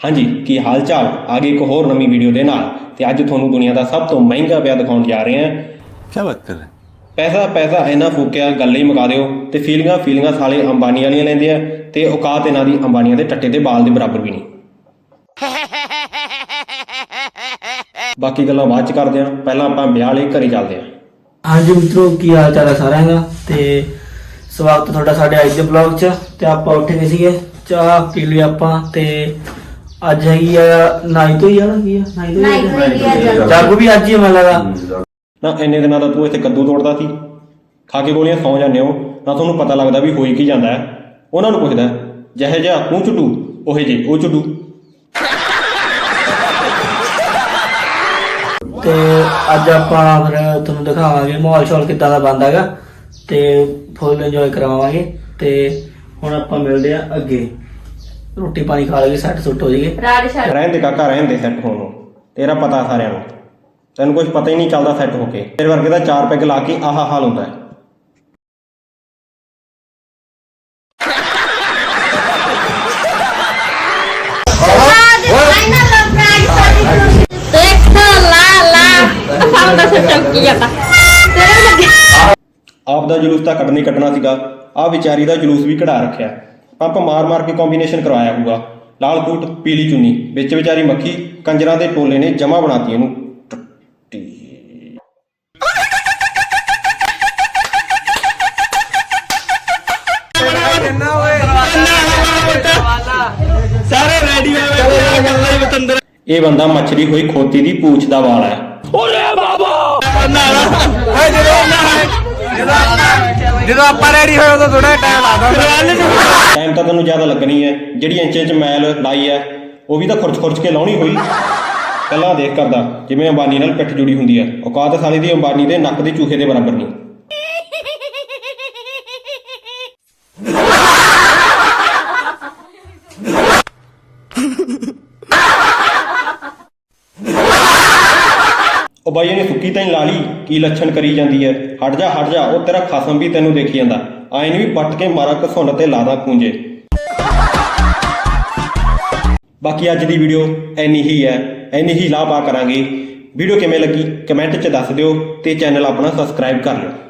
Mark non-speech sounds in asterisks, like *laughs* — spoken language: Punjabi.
ਹਾਂਜੀ ਕੀ ਹਾਲ ਚਾਲ ਆਗੇ ਇੱਕ ਹੋਰ ਨਵੀਂ ਵੀਡੀਓ ਦੇ ਨਾਲ। ਤੇ ਅੱਜ ਤੁਹਾਨੂੰ ਦੁਨੀਆ ਦਾ ਸਭ ਤੋਂ ਮਹਿੰਗਾ ਪਿਆ ਦਿਖਾਉਣ ਜਾ ਰਹੇ ਹਾਂ। ਕੀ ਬਾਤ ਕਰ ਰਹੇ? ਪੈਸਾ ਪੈਸਾ ਇਹਨਾਂ ਫੂਕਿਆ ਗੱਲ ਹੀ ਮੁਕਾ ਦਿਓ। ਤੇ ਫੀਲਿੰਗਾਂ ਫੀਲਿੰਗਾਂ ਸਾਲੇ ਅੰਬਾਨੀ ਵਾਲੀਆਂ ਲੈਂਦੇ ਆ। ਤੇ ਔਕਾਤ ਇਹਨਾਂ ਦੀ ਅੰਬਾਨੀਆਂ ਦੇ ਟੱਟੇ ਦੇ ਬਾਲ ਦੇ ਬਰਾਬਰ ਵੀ ਨਹੀਂ। *laughs* ਬਾਕੀ ਗੱਲਾਂ ਬਾਅਦ ਚ ਕਰਦੇ ਆ ਪਹਿਲਾਂ ਆਪਾਂ ਵਿਆਹ ਲਈ ਘਰੇ ਚੱਲਦੇ ਆ ਹਾਂਜੀ ਮਿੱਤਰੋ ਕੀ ਹਾਲ ਚਾਲ ਹੈ ਸਾਰਿਆਂ ਦਾ? ਤੇ ਸਵਾਗਤ ਤੁਹਾਡਾ ਸਾਡੇ ਅੱਜ ਦੇ ਬਲੌਗ 'ਚ। ਤੇ ਆਪਾਂ ਉੱਠ ਗਏ ਸੀਗੇ। ਚਾਹ ਪੀ ਲਈ ਆਪਾਂ ਤੇ ਅੱਜ ਹੈਗੀ ਆ ਨਾਈ ਤੋਂ ਹੀ ਆ ਨਾ ਕੀ ਆ? ਨਾਈ ਤੋਂ ਨਾਈ ਤੋਂ ਹੀ ਆ ਜਾਗੋ। ਜਾਗੋ ਵੀ ਅੱਜ ਹੀ ਆ ਮੈਨੂੰ ਨਾ ਇੰਨੇ ਦਿਨਾਂ ਦਾ ਤੂੰ ਇੱਥੇ ਕੱਦੂ ਤੋੜਦਾ ਸੀ। ਖਾ ਕੇ ਗੋਲੀਆਂ ਸੌ ਜਾਂਦੇ ਹੋ। ਨਾ ਤੁਹਾਨੂੰ ਪਤਾ ਲੱਗਦਾ ਵੀ ਹੋਈ ਕੀ ਜਾਂਦਾ ਹੈ। ਉਹਨਾਂ ਨੂੰ ਪੁੱਛਦਾ ਜਿਹੇ ਜਿਹਾ ਤੂੰ ਝੁੱਡੂ ਉਹੇ ਜੇ ਉਹ ਝੁੱਡੂ। ਤੇ ਅੱਜ ਆਪਾਂ ਫਿਰ ਤੁਹਾਨੂੰ ਦਿਖਾਵਾਂਗੇ ਮਾਹੌਲ ਸ਼ੌਲ ਕਿੱਦਾਂ ਦਾ ਬੰਦ ਹੈਗਾ। ਤੇ ਫੁੱਲ ਇੰਜੋਏ ਕਰਾਵਾਂਗੇ। ਤੇ ਹੁਣ ਆਪਾਂ ਮਿਲਦੇ ਆ ਅੱਗੇ। ਰੋਟੀ ਪਾਣੀ ਖਾ ਲਈਏ ਸੈੱਟ ਸੁੱਟ ਹੋ ਜਾਈਏ। ਰਾਜ ਰਹਿਣ ਦੇ ਕਾਕਾ ਰਹਿਣ ਦੇ ਸੈੱਟ ਹੋਣ ਨੂੰ। ਤੇਰਾ ਪਤਾ ਸਾਰਿਆਂ ਨੂੰ। ਤੈਨੂੰ ਕੁਝ ਪਤਾ ਹੀ ਨਹੀਂ ਚੱਲਦਾ ਸੈੱਟ ਹੋ ਕੇ। ਤੇਰੇ ਵਰਗੇ ਦਾ ਚਾਰ ਪੈਗ ਲਾ ਕੇ ਆਹਾ ਹਾਲ ਹੁੰਦਾ ਹੈ। ਲੱਗੇ ਆਪ ਦਾ ਜਲੂਸ ਤਾਂ ਕੱਢਣੀ ਕੱਢਣਾ ਸੀਗਾ। ਆ ਵਿਚਾਰੀ ਦਾ ਜਲੂਸ ਵੀ ਕਢਾ ਰੱਖਿਆ। ਪੰਪ ਮਾਰ ਮਾਰ ਕੇ ਕੰਬੀਨੇਸ਼ਨ ਕਰਵਾਇਆ ਹੋਊਗਾ। ਲਾਲ ਕੋਟ ਪੀਲੀ ਚੁੰਨੀ ਵਿੱਚ ਵਿਚਾਰੀ ਮੱਖੀ ਕੰਜਰਾਂ ਦੇ ਟੋਲੇ ਨੇ ਜਮਾ ਬਣਾਤੀ ਇਹਨੂੰ। ਇਹ ਬੰਦਾ ਮੱਛਰੀ ਹੋਈ ਖੋਤੀ ਦੀ ਪੂਛ ਦਾ ਵਾਲ ਹੈ। ਜਦੋਂ ਆਪਾਂ ਰੈਡੀ ਹੋਏ ਉਦੋਂ ਥੋੜਾ ਟਾਈਮ ਲੱਗਦਾ ਟਾਈਮ ਤਾਂ ਤੈਨੂੰ ਜ਼ਿਆਦਾ ਲੱਗਣੀ ਹੈ। ਜਿਹੜੀ ਇੰਚੇ ਚ ਮੈਲ ਲਾਈ ਹੈ ਉਹ ਵੀ ਤਾਂ ਖੁਰਚ ਖੁਰਚ ਕੇ ਲਾਉਣੀ ਹੋਈ। ਕੱਲਾ ਦੇਖ ਕਰਦਾ ਜਿਵੇਂ ਅੰਬਾਨੀ ਨਾਲ ਪਿੱਠ ਜੁੜੀ ਹੁੰਦੀ ਹੈ। ਔਕਾਤ ਸਾਲੀ ਦੀ ਅੰਬਾਨੀ ਦੇ ਨੱਕ ਦੇ ਚੂਹੇ ਦੇ ਬਰਾਬਰ ਨਹੀਂ। ਉਹ ਬਾਈ ਇਹਨੇ ਸੁੱਕੀ ਤਾਂ ਹੀ ਲਾ ਲਈ, ਕੀ ਲੱਛਣ ਕਰੀ ਜਾਂਦੀ ਹੈ ਹਟ ਜਾ ਹਟ ਜਾ, ਉਹ ਤੇਰਾ ਖਸਮ ਵੀ ਤੈਨੂੰ ਦੇਖੀ ਜਾਂਦਾ। ਆਏ ਵੀ ਪੱਟ ਕੇ ਮਾਰਾ ਘਸੁੰਨ ਤੇ ਲਾਦਾ ਖੂੰਜੇ ਬਾਕੀ ਅੱਜ ਦੀ ਵੀਡੀਓ ਐਨੀ ਹੀ ਹੈ ਐਨੀ ਹੀ ਲਾਭਾ ਕਰਾਂਗੇ। ਵੀਡੀਓ ਕਿਵੇਂ ਲੱਗੀ, ਕਮੈਂਟ 'ਚ ਦੱਸ ਦਿਓ ਤੇ ਚੈਨਲ ਆਪਣਾ ਸਬਸਕ੍ਰਾਈਬ ਕਰ ਲਿਓ।